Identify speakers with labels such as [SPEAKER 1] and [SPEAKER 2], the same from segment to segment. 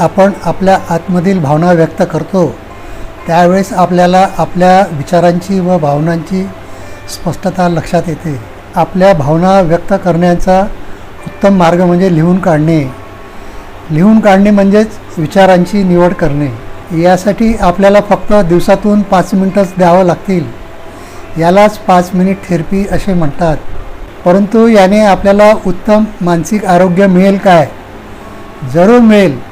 [SPEAKER 1] आपण आपल्या आतमधील भावना व्यक्त करतो त्यावेळेस आपल्याला आपल्या विचारांची व भावनांची स्पष्टता लक्षात येते. आपल्या भावना व्यक्त करण्याचा उत्तम मार्ग म्हणजे लिहून काढणे. लिहून काढणे म्हणजेच विचारांची निवड करणे. यासाठी आपल्याला फक्त दिवसातून पाच मिनिटंच द्यावं लागतील. यालाच पाच मिनिट थेरपी असे म्हणतात. परंतु याने आपल्याला उत्तम मानसिक आरोग्य मिळेल काय? जरूर मिळेल.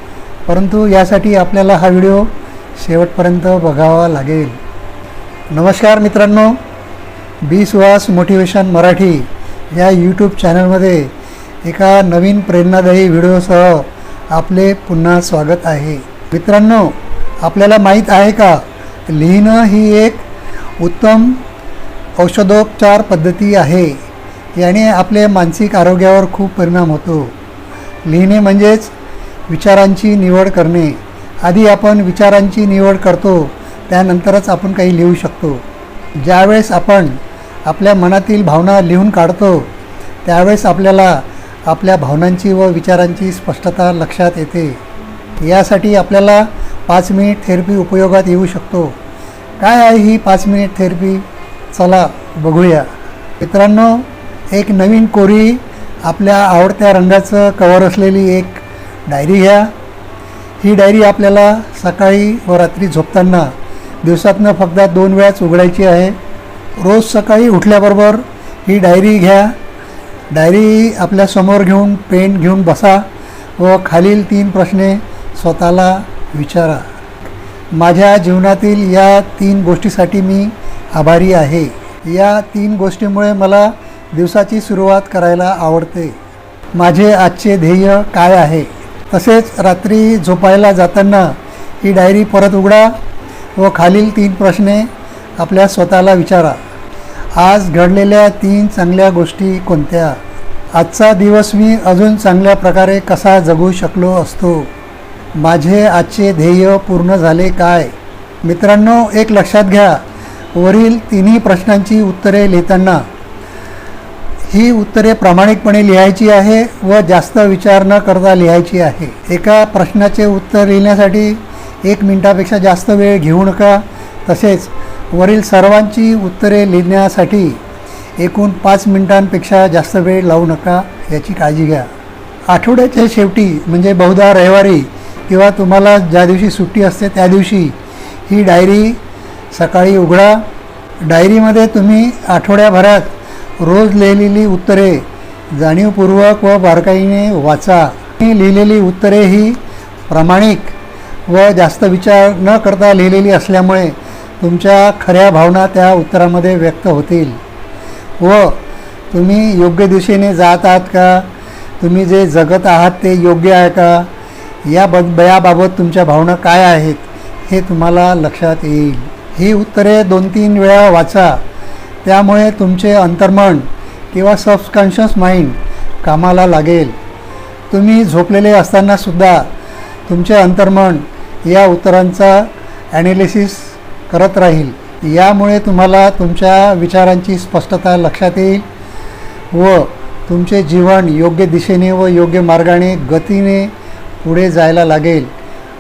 [SPEAKER 1] परंतु यासाठी आपल्याला हा व्हिडिओ शेवटपर्यंत बघावा लागेल. नमस्कार मित्रांनो बी सुहास मोटिवेशन मराठी या यूट्यूब चॅनलमध्ये एका नवीन प्रेरणादायी व्हिडिओसह आपले पुन्हा स्वागत आहे. मित्रांनो आपल्याला माहीत आहे का लिहिणं ही एक उत्तम औषधोपचार पद्धती आहे. याने आपले मानसिक आरोग्यावर खूप परिणाम होतो. लिहिणे म्हणजेच विचारांची निवड करणे. आधी आपण विचारांची निवड करतो त्यानंतरच आपण काही लिहू शकतो. ज्यावेळेस आपण आपल्या मनातील भावना लिहून काढतो त्यावेळेस आपल्याला आपल्या भावनांची व विचारांची स्पष्टता लक्षात येते. यासाठी आपल्याला पाच मिनिट थेरपी उपयोगात येऊ शकतो. काय आहे ही पाच मिनिट थेरपी? चला बघूया. मित्रांनो एक नवीन कोरी आपल्या आवडत्या रंगाचं कवर असलेली एक डायरी घ्या. ही डायरी आपल्याला सकाळी व रात्री झोपताना दिवसातनं फक्त दोन वेळाच उघडायची आहे. रोज सकाळी उठल्याबरोबर ही डायरी घ्या. डायरी आपल्यासमोर घेऊन पेन घेऊन बसा व खालील तीन प्रश्ने स्वतःला विचारा. माझ्या जीवनातील या तीन गोष्टीसाठी मी आभारी आहे. या तीन गोष्टीमुळे मला दिवसाची सुरुवात करायला आवडते. माझे आजचे ध्येय काय आहे? तसेच रात्री झोपायला जाताना ही डायरी परत उघडा व खालील तीन प्रश्ने आपल्या स्वतःला विचारा. आज घडलेल्या तीन चांगल्या गोष्टी कोणत्या? आजचा दिवस मी अजून चांगल्या प्रकारे कसा जगू शकलो असतो? माझे आजचे ध्येय पूर्ण झाले काय? मित्रांनो एक लक्षात घ्या. वरील तिन्ही प्रश्नांची उत्तरे लिहिताना ही उत्तरे प्रामाणिकपणे लिहायची आहे व जास्त विचार न करता लिहायची आहे. एका प्रश्नाचे उत्तर लिहिण्यासाठी एक मिनटापेक्षा जास्त वेळ घेऊ नका. तसेच वरील सर्वांची उत्तरे लिहिण्यासाठी एकूण पाच मिनिटांपेक्षा जास्त वेळ लावू नका याची काळजी घ्या. आठवड्याच्या शेवटी म्हणजे बहुधा रविवारी किंवा तुम्हाला ज्या दिवशी सुट्टी असते त्या दिवशी ही डायरी सकाळी उघडा. डायरीमध्ये तुम्ही आठवड्याभरात रोज लिहिलेली उत्तरे जाणीवपूर्वक व बारकाईने वाचा. ही लिहिलेली उत्तरे ही प्रामाणिक व जास्त विचार न करता लिहिलेली असल्यामुळे तुमच्या खऱ्या भावना त्या उत्तरामध्ये व्यक्त होतील. व तुम्ही योग्य दिशेने जात आहात का? तुम्ही जे जगत आहात ते योग्य आहे का? या बद याबाबत तुमच्या भावना काय आहेत हे तुम्हाला लक्षात येईल. ही उत्तरे दोन तीन वेळा वाचा. त्यामुळे तुमचे अंतर्मन किंवा सबकॉन्शियस माइंड कामाला लागेल. तुम्ही झोपलेले असतानासुद्धा तुमचे अंतर्मन या उत्तरांचा ॲनालिसिस करत राहील. यामुळे तुम्हाला तुमच्या विचारांची स्पष्टता लक्षात येईल व तुमचे जीवन योग्य दिशेने व योग्य मार्गाने गतीने पुढे जायला लागेल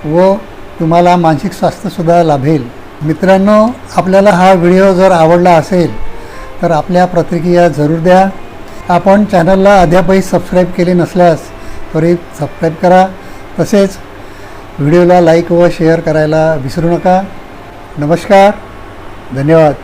[SPEAKER 1] व तुम्हाला मानसिक स्वास्थ्यसुद्धा लाभेल. मित्रांनो आपल्याला हा व्हिडिओ जर आवडला असेल तर आपल्या प्रतिक्रिया जरूर द्या. आपण चॅनलला अद्यापही सबस्क्राईब केले नसल्यास त्वरित सबस्क्राईब करा. तसेच व्हिडिओला लाईक व शेअर करायला विसरू नका. नमस्कार. धन्यवाद.